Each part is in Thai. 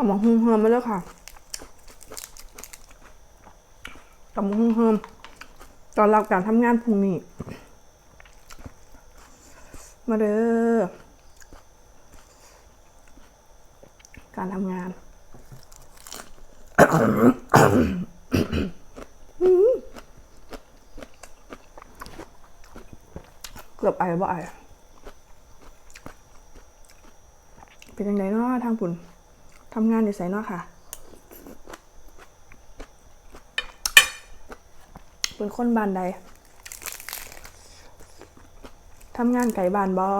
ตำมะฮุ่งเฮิมมาเลยค่ะตำมะฮุ่งเฮิมตอนรับการทำงานพรุ่งนี้ มาเด้อการทำงานเกือบไอบ่ไอเป็นยังไงเนาะทางปุ่น ทำงานอยู่ไสเนาะค่ะ เป็นคนบ้านใดทำงานไก่บ้านบอ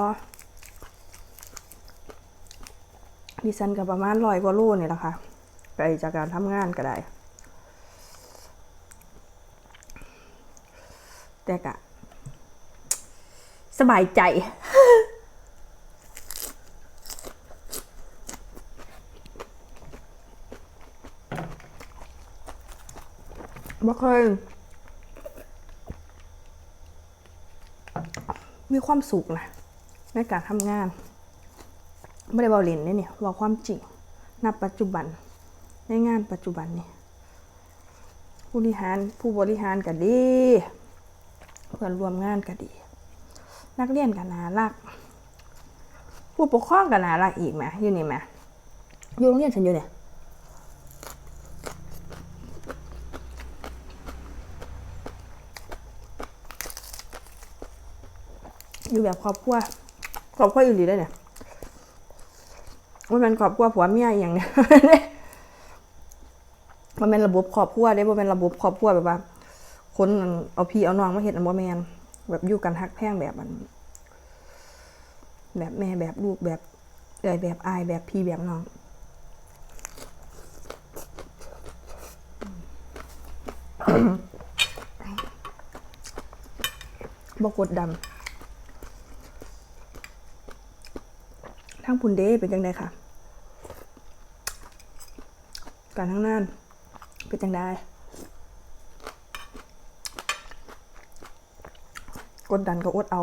ดิฉันกับประมาณร้อยกว่าโลนี่แหละค่ะไปจากการทำงานก็ได้ แต่กะสบายใจ บ่เคย มีความสุขนะในการทำงานไม่ได้เบาเล่นเนี่ยเนี่ยว่าความจริงณปัจจุบันในงานปัจจุบันนี่ผู้บริหารผู้บริหารก็ดี เพื่อนรวมงานก็ดี นักเรียนก็น่ารัก ผู้ปกครองก็น่ารักอีกไหมอยู่นี่ไหมอยู่โรงเรียนฉันอยู่เนี่ย อยู่แบบครอบครัวครอบครัวอยู่ดีได้เนี่ยว่ามันครอบครัวผัวเมียอย่างเนี้ยมันเป็นระบบครอบครัวได้บ่เป็นระบบครอบครัวแบบว่า คนเอาพี่เอาน้องมาเห็ดอันบ่แมนแบบอยู่กันฮักแพงแบบมัน แบบแม่แบบลูกแบบเอ่ยแบบอายแบบพี่แบบน้องบกดดำ ทั้งพุนเดเป็นจังไดค่ะ การทั้งนั้นเป็นจังไดกดดันก็อดเอา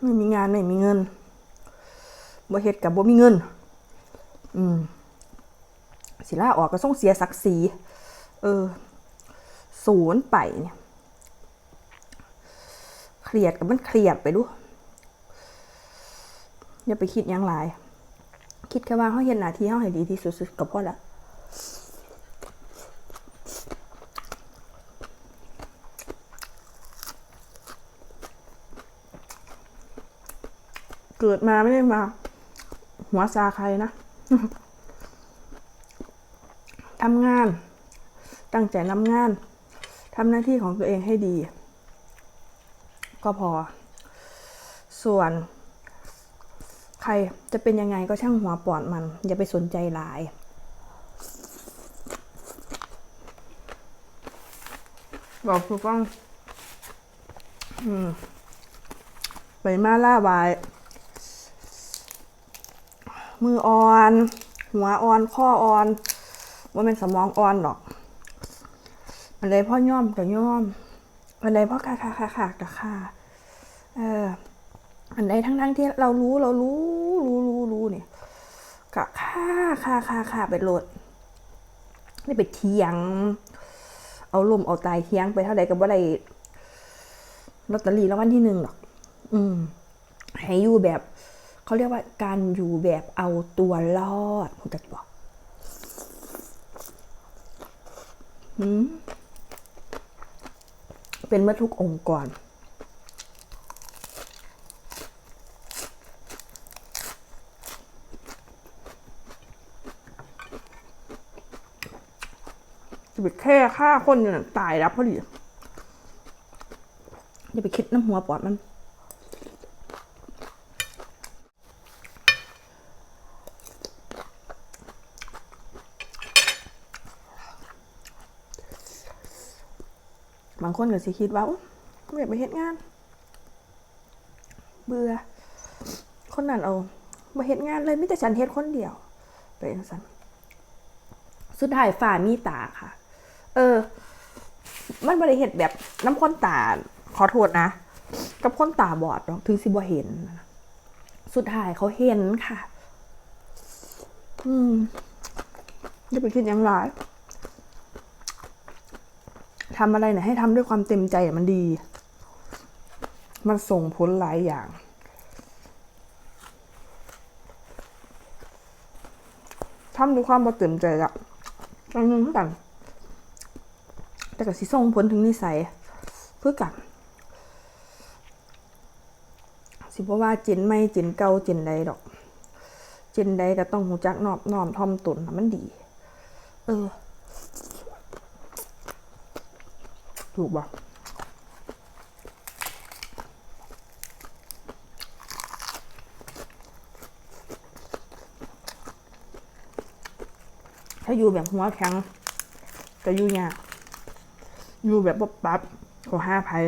ไม่มีงานไม่มีเงินบ่เฮ็ดกับบ่มีเงิน อืม สิลาออกก็ส่งเสียศักดิ์ศรีเออ ศูนย์ไปเนี่ยเครียดกับมันเครียดไปดู อย่าไปคิดยังหลาย คิดแค่ว่าเขาเห็นหน้าที่เขาให้ดีที่สุดๆก็พอละเกิดมาไม่ได้มา หัวซาใครนะทำงาน ตั้งใจทำงานทำหน้าที่ของตัวเองให้ดี ก็พอ ส่วน ใครจะเป็นยังไงก็ช่างหัวปอดมัน อย่าไปสนใจหลายบอกคือฟังอืมไปมาล่าบาย มืออ่อน หัวอ่อน ข้ออ่อนว่าเป็นสมองอ่อนหรอกอันใดพ่อย่อมก็ย่อมอันใดพ่อค่าค่าค่าค่าก็ค่าเออ อันใดทั้งทั้งๆที่เรารู้เรารู้รู้รู้รู้เนี่ยก็ค่าค่าค่าค่าไปโหลดไม่ไปเทียง เอาลมเอาตายเทียงไปเท่าใดก็บ่ได้ลอตเตอรี่รางวัลที่หนึ่งหรอก อืม ให้อยู่แบบเขาเรียกว่าการอยู่แบบเอาตัวรอดผมจะบอกเป็นเมื่อทุกองค์กร จะไปแค่ฆ่าคนอยู่น่ะตายรับพอดีอย่าไปคิดน้ำหัวปอดมันบางคนก็สิคิดว่าไม่อยากไปเฮ็ดงาน เบื่อ คนนั้นเอามาเฮ็ดงานเลยไมแต่ฉันเฮ็ดคนเดียวไปจังซั่นสุดท้ายฝ่ามีตาค่ะ เออ มันบริเหตุแบบน้ำข้นตาขอโทษนะ กับคนตาบอดหรอกถึงสิบ่เห็นนะสุดท้ายเขาเห็นค่ะ อืมจะไปคิดยังไรทำอะไรเนี่ยให้ทำด้วยความเต็มใจมันดี มันส่งผลหลายอย่างทำด้วยความบ่เต็มใจอะอันนึงเท่ากัน แต่ก็สิส่งผลถึงนิสัยเพื่อกันสิบ่ว่าจินไม่จินเก่าจินใดดอก จินใดก็ต้องหูจักนอบน้อมถ่อมตนนะมันดี เออ ถูกบ่ถ้าอยู่แบบหัวแข็งก็อยู่ยาก อยู่แบบบบปั๊บขอห้าภัย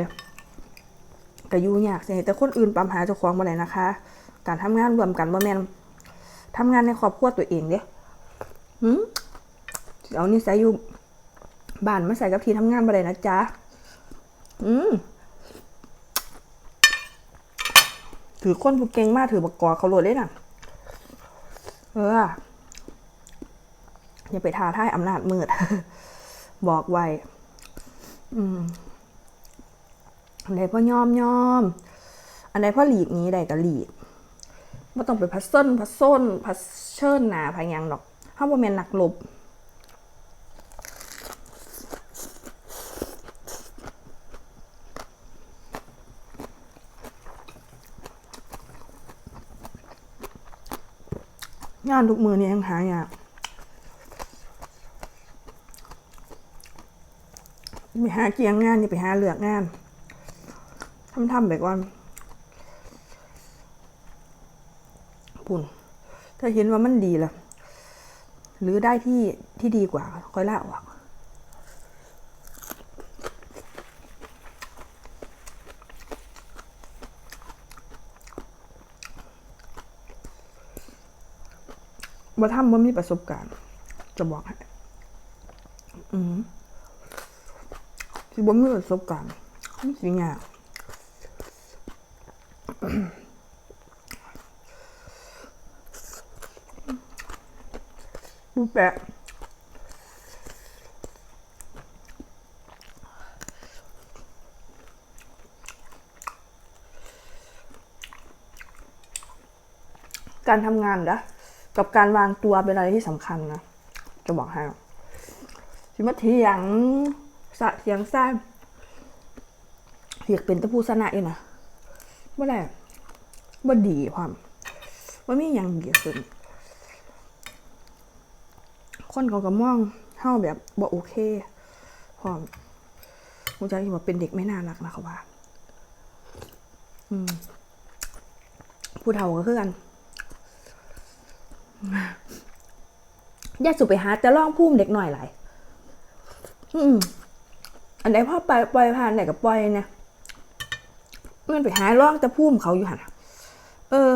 ก็อยู่ยากสิแต่คนอื่นปั๊มหาเจ้าของมาเลยนะคะ การทำงานรวมกันบ่แม่นทำงานในครอบครัวตัวเองเด้หืมเอานี่ใส่อยู่บ้านมาใส่กับที่ทำงานมาเลยนะจ๊ะอืมถือคนผู้เก่งมากถือบักกอเขาโหลดได้น่ะ เออ อย่าไปท้าทายอำนาจมืด บอกไว้ อืมอันพ่อยอมยอม อันใดพ่อหลีกนี้ใดก็หลีกไม่ต้องไปพัซเซิลพัซโซนพัซเชิญหนาพะยังดอกถ้าบ่แม่นนักลบงานทุกมือนี่ยังหายาก ไปหาเกียงงานอย่าไปหาเลือกงานทำทำไปก่อนปุ่นถ้าเห็นว่ามันดีล่ะ หรือได้ที่ที่ดีกว่า ค่อยละออกบ่าทำบ่มีประสบการณ์ จะบอกให้อืม ที่บ่มีประสบการณ์มันสิยากดูแปะการทำงานนะกับการวางตัวเป็นอะไรที่สำคัญนะ จะบอกให้สิมาเถียง สะเถียงซ่านเถียกเป็นตะพูสนะอยู่นะเมื่อไรบ่ดีความว่ามีอย่างดีขึ้นคนเขาก็มองเฮาแบบบ่โอเคพร้อมกูจว่าเป็นเด็กไม่น่ารักนะเขาว่า อืมผู้เฒ่าก็คือกันย่าสุไปหาจะล่องพุ่มเด็กหน่อยหลายอืม อันไหนพ่อไปปล่อยผ่านไหนกับปล่อยเนี่ยมันไปหาล่องจะพุ่มเขาอยู่หันเออ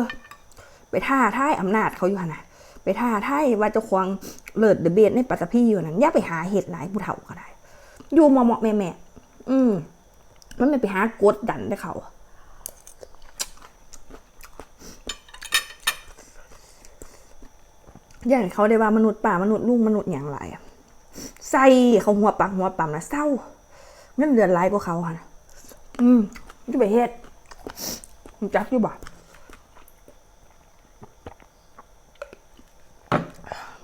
ไปท่าท่ายอำนาจเขาอยู่หันนะไปท่าท่ายว่าจะควงเลิศเดเบสในปัตตภีอยู่นั้นอย่าไปหาเหตุหลายผู้เฒ่าก็ได้อยู่เหมาะๆแม่แม่อืมมันไม่ไปหากดดันได้เขาอย่างเขาได้ว่ามนุษย์ป่ามนุษย์ลุงมนุษย์อย่างไรอะใส่เขาหัวปักหัวปั๊มนะเศร้า เงินเดือนไรกว่าเขาค่ะอืมจะไปเฮ็ดมันจักอยู่บ่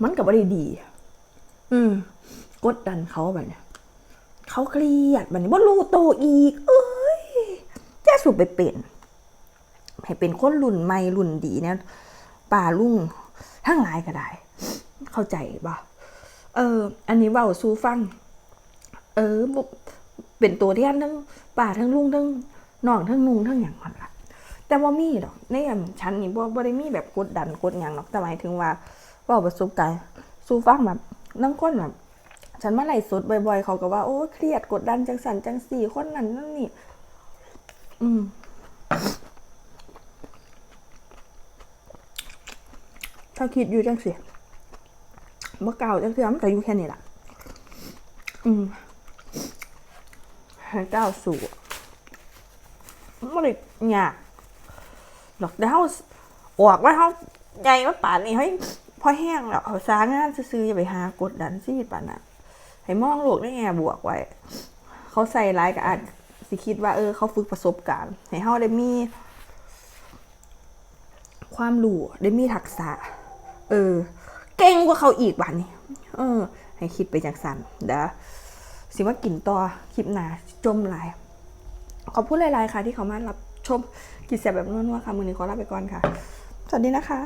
มันกับว่าได้ดี อืม กดดันเขาแบบเนี้ยเขาเครียดแบบนี้ว่ารู้โตอีก เอ้ยแจ้สุไปเป็นให้เป็นคนรุ่นใหม่รุ่นดีเนี่ยป่าลุงทั้งหลายก็ได้ เข้าใจป่ะเออ อันนี้เว่าสู้ฟัง เออบ่ เป็นตัวที่อันทั้งป่าทั้งลุงทั้งน้องทั้งนุงทั้งอย่างนั้นละแต่ว่ามีดอกในอันชั้นนี่บ่บ่ได้มีแบบกดดันกดอย่างหรอกแต่หมายถึงว่าว่าประสบการณ์สู้ฟังแบบนั่งคนแบบ ฉันมาไหล่สดบ่อยๆ เขาก็ว่าโอ้เครียดกดดันจังสันจังสี่คนนั้นนั่นนี่ อืมถ้าคิดอยู่จังสิเมื่อเก่าจังเสิมันก็อยู่แค่นี้ละอืม ให้ก้าวสู่ไม่ได้ยากดอกดาวออกว่าเขาใหญ่ว่าป่านนี้เฮ้พอแห้งแล้วเอาสางงานซื้อๆอย่าไปหากดดันชีวิตป่านน่ะ ให้มองโลกในแง่บวกไว้ เขาใส่ร้ายก็อาจสิคิดว่า เออ เขาฝึกประสบการณ์ ให้เฮาได้มี ความรู้ได้มีทักษะ เออ เก่งกว่าเขาอีกบ้านนี้ เออ ให้คิดไปจากสันเดี๋ยว สิว่ากินต่อคลิปหนาจมหลาย ขอพูดหลายๆค่ะ ที่เขามารับชมกิจเสียแบบนัวๆค่ะ มือนี้ขอลาไปก่อนค่ะ สวัสดีนะคะ